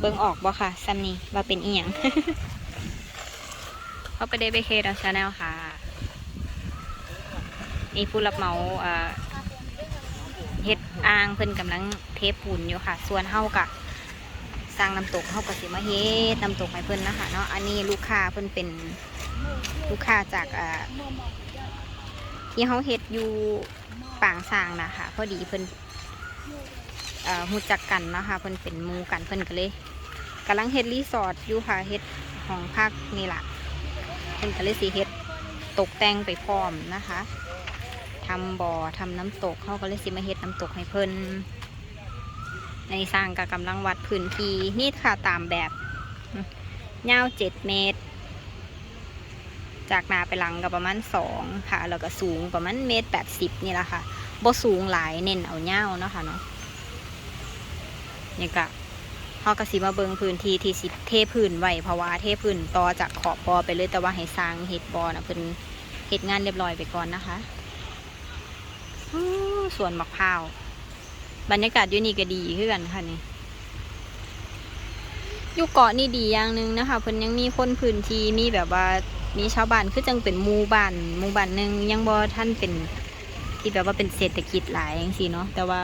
เบิ่งออกบ่ค่ะซัมนี่ว่าเป็นอีหยังเขาไปได้ไปเคดชาแนลค่ะนี่ผู้รับเหมาเฮ็ดอ่างเพิ่นกำลังเทปูนอยู่ค่ะ ส่วนเฮากะสร้างน้ำตกเฮาก็สิมาเฮ็ดน้ำตกให้เพิ่นนะคะเนาะอันนี้ลูกค้าเพิ่นเป็นลูกค้าจากที่เฮาเฮ็ดอยู่ปางสร้างนะคะพอดีเพิ่น หูจักกันเนาะคะเพิ่นเป็นมูกันเพิ่นก็เลยกำลังเฮ็ดรีสอร์ทอยู่ค่ะเฮ็ดห้องพักนี่แหละเพิ่นก็เลยสิเฮ็ดตกแต่งไปพร้อมนะคะทำบ่อทำน้ำตกเขาก็เลยสิมาเฮ็ดน้ำตกให้เพิ่นในสร้างก็กำลังวัดพื้นที่นี่ค่ะตามแบบยาวเจ็ดเมตร จากนาไปหลังก็ประมาณสองค่ะ แล้วก็สูงประมาณเมตรแปดสิบนี่แหละค่ะบ่สูงหลายเน้นเอาเง่าเนาะค่ะเนาะ นี่ก็เขากระสีมาเบิงพื้นที่ที่สิเทพื้นไว้เพราะว่าเทพื้นต่อจากขอบบอไปเลยแต่ว่าให้สร้างเห็ดบอนะเพิ่นเห็ดงานเรียบร้อยไปก่อนนะคะสวนมะพร้าวบรรยากาศอยู่นี่ก็ดีขึ้นกันค่ะนี่อยู่เกาะนี่ดีอย่างหนึ่งนะคะเพิ่นยังมีคนพื้นที่มีแบบว่ามีชาวบ้านคือจังเป็นหมู่บ้านหมู่บ้านหนึ่งยังบ่ท่านเป็นที่แบบว่าเป็นเศรษฐกิจหลายอย่างสิเนาะแต่ว่า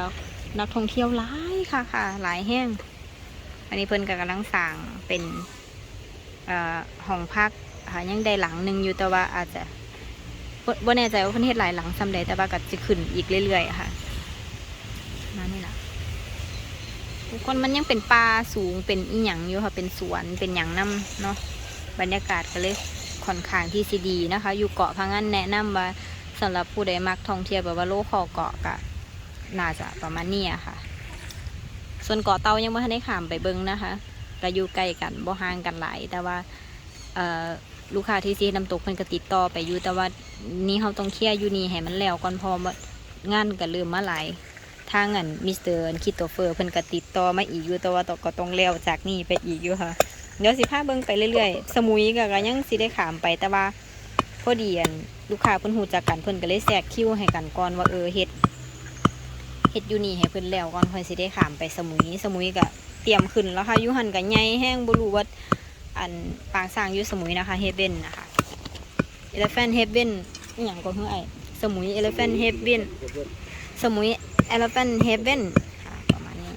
นักท่องเที่ยวหลายค่ะค่ะ หลายแห้ง อันนี้เพิ่นก็กำลังสร้างเป็นห้องพักค่ะยังได้หลังหนึ่งอยู่แต่ว่าอาจจะบ่บแน่ใจว่าเพิ่นเฮ็ดหลายหลังซำใดแต่ว่าก็จะขึ้นอีกเรื่อยๆค่ะนั่นนี่ล่ะทุกคนมันยังเป็นป่าสูงเป็นอีหยังอยู่ค่ะเป็นสวนเป็นหยังนํเนาะบรรยากาศก็เลยค่อนข้างที่สิดีนะคะ อยู่เกาะพังงานแนะนำว่าสำหรับผู้ใดมักท่องเที่ยวแบบว่าโลคอเกาะก็ น่าจะประมาณนี้ค่ะ ส่วนเกาะเตายังไม่ทันได้ขามไปเบิ้งนะคะก็อยู่ใกล้กันบ่ห่างกันหลายแต่ว่าลูกค้าที่ซีน้ำตกเพิ่นก็ติดต่อไปอยู่แต่ว่านี่เขาต้องเคลียร์อยู่นี่ให้มันแล้วก่อนพอมางานก็เริ่มมาหลายทางอันมิสเตอร์คิโตเฟอร์เพิ่นก็ติดต่อมาอีกอยู่แต่ว่าตก็ต้องแล้วจากนี่ไปอีกอยู่ค่ะเดี๋ยวสิพาเบิ่งไปเรื่อยๆ สมุยก็กยังสิได้ขามไปแต่ว่าพอดีอันลูกค้าเพิ่นฮู้จักกันเพิ่นก็เลยแทรกคิวให้กันก่อนว่าเออเฮ็ด เฮ็ดอยู่นี่ให้เพิ่นแล้วก่อนค่อยสิได้ขามไปสมุย สมุยก็เตรียมขึ้นแล้วค่ะยู่หันก็ใหญ่แห้งบรูว่าอันปางสร้างยู่สมุยนะคะเฮเบนนะคะ Elephant Heaven อหยังก็คือไอสมุย Elephant Heaven สมุย Elephant Heaven ค่ะประมาณนี้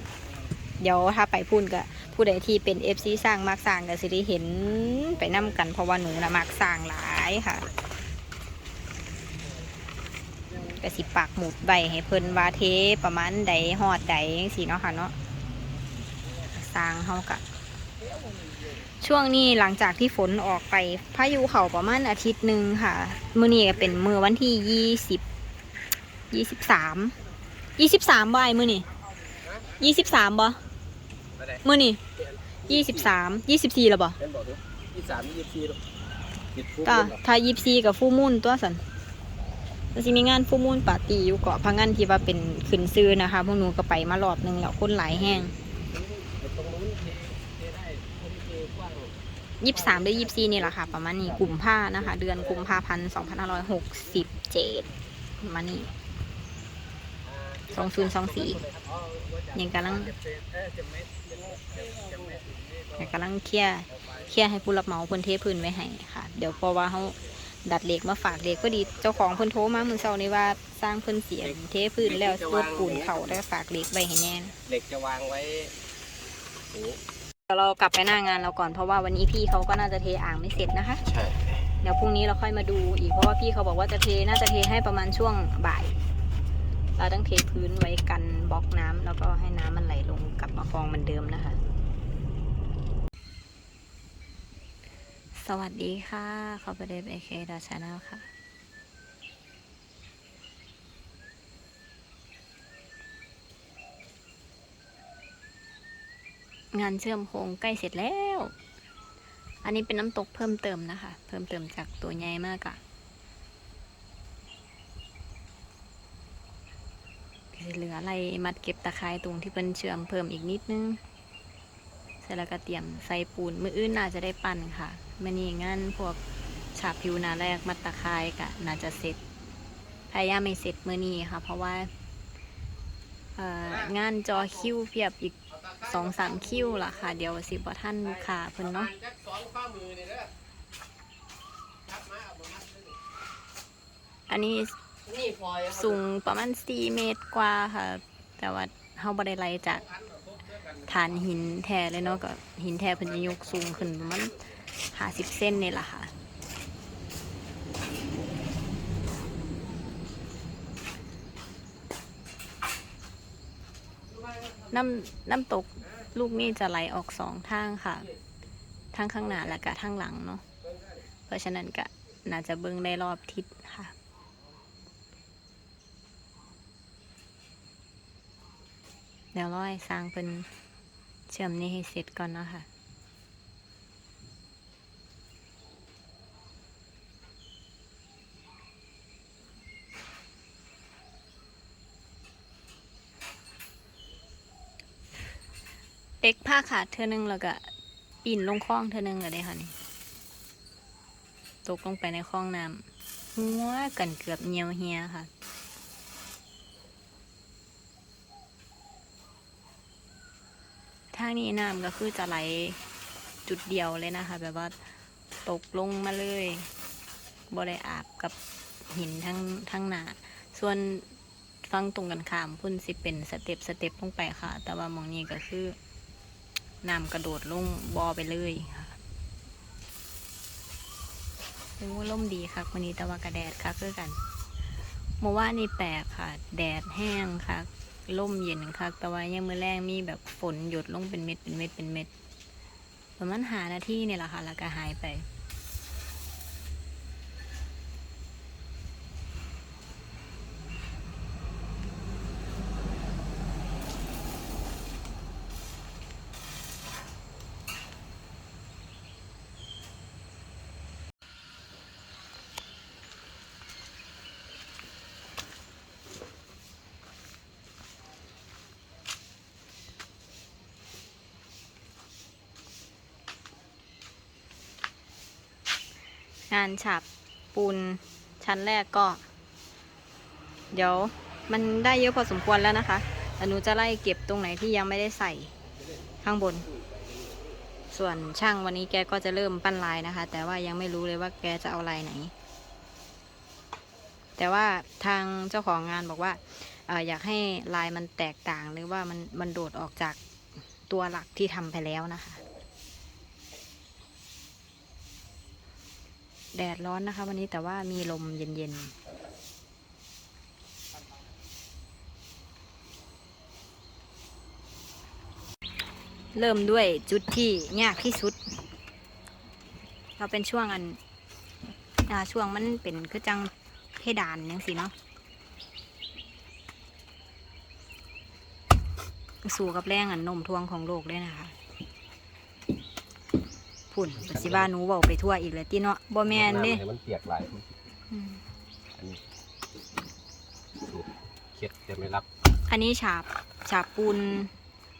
เดี๋ยวถ้าไปพูนก็ผู้ใดที่เป็น FC สร้างมักสร้างก็สิได้เห็นไปนํกันเพราะว่าหนูนะมักสร้างหลายค่ะ ก็สิปักหมุดใบให้เพิ่นว่าเทประมาณใดหอดใดจังซี่เนาะค่ะเนาะสร้างเฮากะช่วงนี้หลังจากที่ฝนออกไปพายุเขาประมาณอาทิตย์หนึ่งค่ะ มื้อนี้ก็เป็นมื้อวันที่ยี่สิบยี่สิบสามยี่สิบสามบ่ายมื้อนี่ยี่สิบสามบ่มื้อนี่ยี่สิบสามยี่สิบสี่แล้วบ่เป็นบอกดูยี่สามยี่สี่ลูกติดทุกก็คนเหรอถ้ายี่สิบสี่กับฟูมูนตัวสัน มันจะมีงานฟูมูนปาร์ตี้อยู่เกาะพังงานที่ว่าเป็นขึ้นซื้อนะคะพวกหนูก็ไปมารอบหนึงแล้วคนหลายแห้งยี่สิบสามหรือยี่สิบสี่นี่แหละค่ะ ประมาณนี้กลุ่มผ้านะคะ เดือนกุมภาพันธ์สองพันห้าร้อยหกสิบเจ็ดประมาณนี้สองศูนย์สองสี่ยังกำลังยังกำลังเคลียร์เคลียร์ให้ผู้รับเหมาเพิ่นเทพื้นไว้ให้ค่ะ เดี๋ยวเพราะว่าเขา ดัดเหล็กมาฝากเหล็กก็ดีเจ้าของเพิ่นโทรมามือเช้านี้ว่าสร้างเพิ่นเสียเทพื้นแล้วรถปูนเขาได้ฝากเหล็กไว้ให้แน่นเหล็กจะวางไว้อย่างนี้เดี๋ยวเรากลับไปหน้างานเราก่อนเพราะว่าวันนี้พี่เขาก็น่าจะเทอ่างไม่เสร็จนะคะ ใช่เดี๋ยวพรุ่งนี้เราค่อยมาดูอีกเพราะว่าพี่เขาบอกว่าจะเทน่าจะเทให้ประมาณช่วงบ่าย เราต้องเทพื้นไว้กันบล็อกน้ำแล้วก็ให้น้ำมันไหลลงกลับมากองเหมือนเดิมนะคะ สวัสดีค่ะขอประเด็นเอเคดาชาแนลค่ะ งานเชื่อมโครงใกล้เสร็จแล้ว อันนี้เป็นน้ำตกเพิ่มเติมนะคะ เพิ่มเติมจากตัวใหญ่มากอะเหลืออะไรมัดเก็บตะไคร้ตรงที่เป็นเชื่อมเพิ่มอีกนิดนึง สร็จแล้วก็เตรียมใส่ปูนมืออื่นน่าจะได้ปั่นค่ะมันนี่งานพวกฉาบผิวหนาแรกมัดตะคร้กะน่าจะเสร็จพยายามไม่เสร็จมือนี้ค่ะ เพราะว่าเอ่องานจอคิวเพียบอีกสองสามคิวล่ะค่ะ เดี๋ยวสิบท่านลูกค้าเพิ่นเนาะอันนี้สูงประมาณสี่เมตรกว่าค่ะ แต่ว่าเฮาบ่ได้ไล่จาก ฐานหินแท้เลยเนาะก็หินแท้เพิ่นจะยกสูงขึ้นประมาณห้าสิบเส้นนี่แหละค่ะ น้ำน้ำตกลูกนี่จะไหลออกสองทางค่ะ ทางข้างหน้าและก็ทางหลังเนาะ เพราะฉะนั้นก็น่าจะเบิ่งได้รอบทิศค่ะ ดี๋ยวร้อยสร้างเป็นเชื่อมนี้ให้เสร็จก่อนเนาะค่ะเด็กผ้าขาดเธอหนึ่งแล้วก็ปีนลงคลองเธอหนึ่งก็ได้ค่ะนี่ตกลงไปในคลองน้ำหัวกันเกือบเหี่ยวเฮียค่ะางนี้น้ำก็คือจะไหลจุดเดียวเลยนะคะ แบบว่าตกลงมาเลยบ่ได้อาบกับหินทั้งทั้งหนา ส่วนฟังตรงกันข้ามพุ่นสิเป็นสเต็ปสเต็ปลงไปค่ะ แต่ว่ามองนี้ก็คือน้ำกระโดดลงบอไปเลยค่ะโอ้ล่มดีค่ะวันนี้ต่ว่ากระแดดค่ะคือกันเมื่อวานนี่แปลกค่ะ แดดแห้งค่ะ ล่มเย็นค่ะแต่ว่ายังมือแรงมีแบบฝนหยดลงเป็นเม็ดเป็นเม็ดเป็นเม็ดประมาณหานาทีเนี่ยแหละค่ะแล้วก็หายไป งานฉาบปูนชั้นแรกก็ เดี๋ยวมันได้เยอะพอสมควรแล้วนะคะแต่หนูจะไล่เก็บตรงไหนที่ยังไม่ได้ใส่ข้างบน ส่วนช่างวันนี้แกก็จะเริ่มปั้นลายนะคะ แต่ว่ายังไม่รู้เลยว่าแกจะเอาลายไหน แต่ว่าทางเจ้าของงานบอกว่าออยากให้ลายมันแตกต่างหรือว่ามันมันโดดออกจากตัวหลักที่ทำไปแล้วนะคะ แดดร้อนนะคะ วันนี้แต่ว่ามีลมเย็นๆเริ่มด้วยจุดที่ยากที่สุด เราเป็นช่วงอันอช่วงมันเป็นคือจังเพดานยังสิเนาะ สู่กับแรงอันนมทวงของโลกด้วยนะคะ พุ่นปสิว่าหนูเว้าไปทั่วอีกแล้วติเนาะบ่แม่นเด้ำให้มันเปียกหลายอืมอันนี้สูตรเค็ดจะไม่รับอันนี้ฉาบฉาบปูน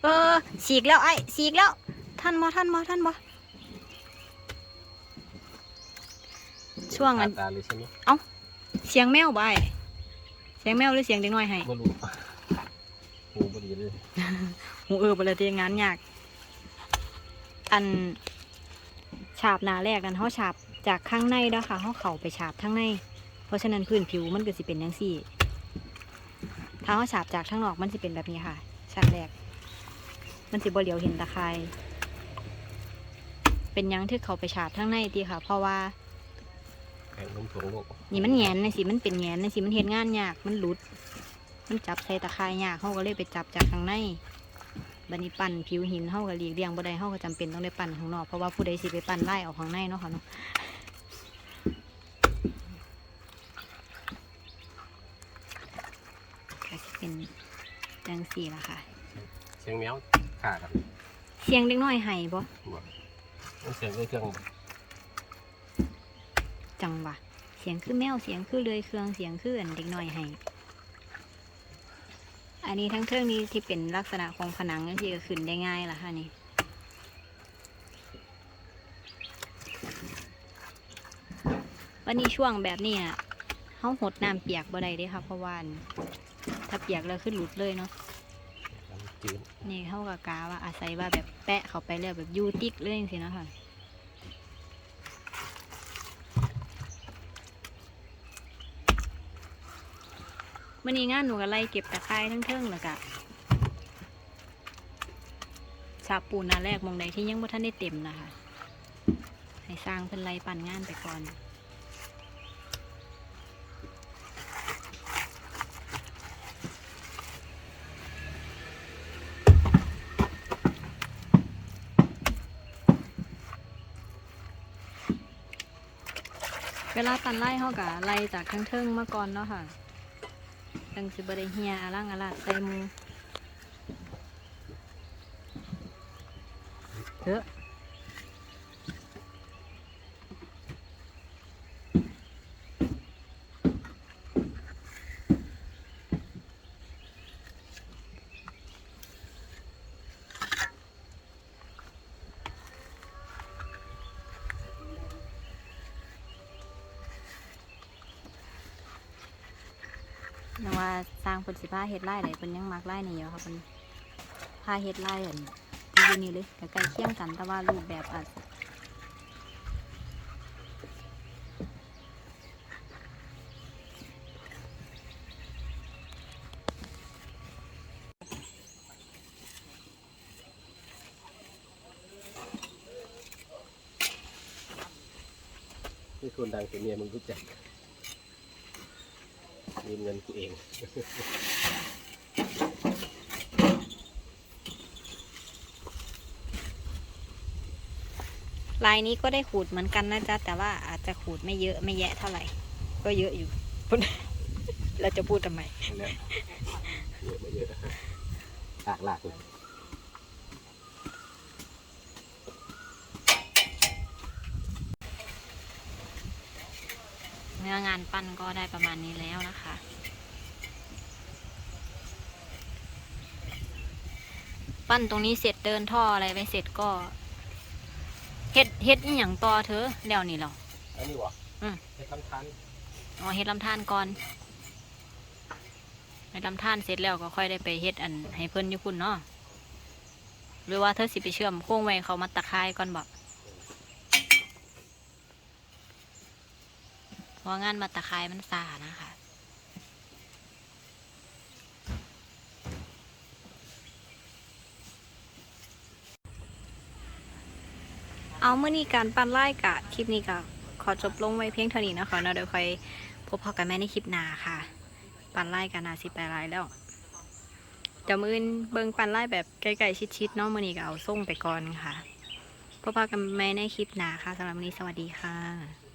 เออฉีกแล้วไอ้ฉีกแล้วท่านบ่ท่านบ่ท่านบ่ช่วงอันตาเลยใช่ไหมเสียงแมวบ่ไอ้เสียงแมวหรือเสียงเด็กน้อยให้ไม่รู้หูพอดีเลยหูเออบ่เลยที่งานยาก อัน ฉาบหนาแรกนั้นเขาฉาบจากข้างในเด้อค่ะเขาเข้าไปฉาบข้างใน เพราะฉะนั้นพื้นผิวมันก็สิเป็นจังซี่ถ้าเขาฉาบจากข้างนอกมันสิเป็นแบบนี้ค่ะชั้นแรก มันสิบ่เหลียวเห็นตะไคร่เป็นหยังที่เขาไปฉาบข้างในตีค่ะ เพราะว่าแข่งน้มถ่วงโลกนี่มันแหงนในสิมันเป็นแหงนในสิมันเห็นงานยากมันหลุด มันจับใส่ตะไคร่ยากเขาก็เลยไปจับจากข้างใน บันนี้ปั่นผิวหินเขาก็หลีกเลี่ยงบ่ได้เขาก็จำเป็นต้องได้ปั่นข้างนอกเพราะว่าผู้ใดสิไปปั่นไล่ออกข้างในเนาะค่ะเนาะก็สิเป็นจังสี่ละค่ะ เสียงแมวขากันเสียงเล็กน้อยไห้บ่บ่มันเสียงด้วยเครื่องบ่จังวะเสียงคือแมวเสียงคือเลื่อยเครื่องเสียงคืออันเด็กน้อยไห้ อันนี้ทั้งเทิงนี้ที่เป็นลักษณะของผนังที่ก็ขึ้นได้ง่ายละค่ะนี่วันนี้ช่วงแบบนี้อะเขาหดน้ำเปียกบ่ได้เด้ค่ะเพราะว่าอันถ้าเปียกแล้วขึ้นหลุดเลยเนาะมันจืดนี่เขากะกาว่าอาศัยว่าแบบแปะเข้าไปแล้วแบบอยูติกเลยจริงๆนะคะ มื่อนี้งานหนูก็ไล่เก็บตะไคร้ทั้งเทิงแล้วกะฉาปูนาแรกมองใดที่ยังบ่ทันได้เต็มนะคะ ให้สร้างเพิ่นไล่ปั่นงานไปก่อนเวลาปั่นไล่เขากะไล่จากทั้งเทิงมาก่อนเนาะค่ะ จังสิบได้เฮียอลังอลาดใส่หมูเถอะ สร้างเป็นสิผ้าเฮ็ดไล่ไหนเป็นยังมักไล่นี่อยู่ค่ะเป็นผ้าเฮ็ดไล่อันที่อยู่นี่เลยใกล้เคียงกันแต่ว่ารูปแบบอาจๆนี่คนดังเป็นเมียมึงรู้จัก มีเงินกูเอง ลายนี้ก็ได้ขูดเหมือนกันนะจ๊ะ แต่ว่าอาจจะขูดไม่เยอะไม่แยะเท่าไหร่ ก็เยอะอยู่เราจะพูดทำไมเนี่ยเยอะไม่เยอะหลากหลากเลย นื้องานปั้นก็ได้ประมาณนี้แล้วนะคะ ปั้นตรงนี้เสร็จเดินท่ออะไรไปเสร็จก็เฮ็ดเฮ็ดอีหยังต่อเธอเดี๋ยวนี้เหรออันนี้วะอืมให้ทำทานอ๋อเฮ็ดลำธารก่อนเฮ็ดลำธารเสร็จแล้วก็ค่อยได้ไปเฮ็ดอันให้เพิ่นอยู่พุ่นเนาะหรือว่าเธอสิไปเชื่อมโค้งไว้เขามาตะไคร้ก่อนบอกเพ ราะงานมาตะไคร้มันสานะคะ เอาเมื่อนี้การปั้นไล่กะคลิปนี้กะขอจบลงไว้เพียงเท่านี้นะคะเนาะเดี๋ยวค่อยพบพอกันแม่ในคลิปหน้าค่ะ ปั้นไล่กันนาสิไปไล่แล้วเดี๋ยวมือนเบิงปั้นไล่แบบใกลๆชิดๆเนาะมื่อนี้ก็เอาส่งไปก่อนค่ะพบพอกันแม่ในคลิปหน้าค่ะสำหรับวันนี้สวัสดีค่ะ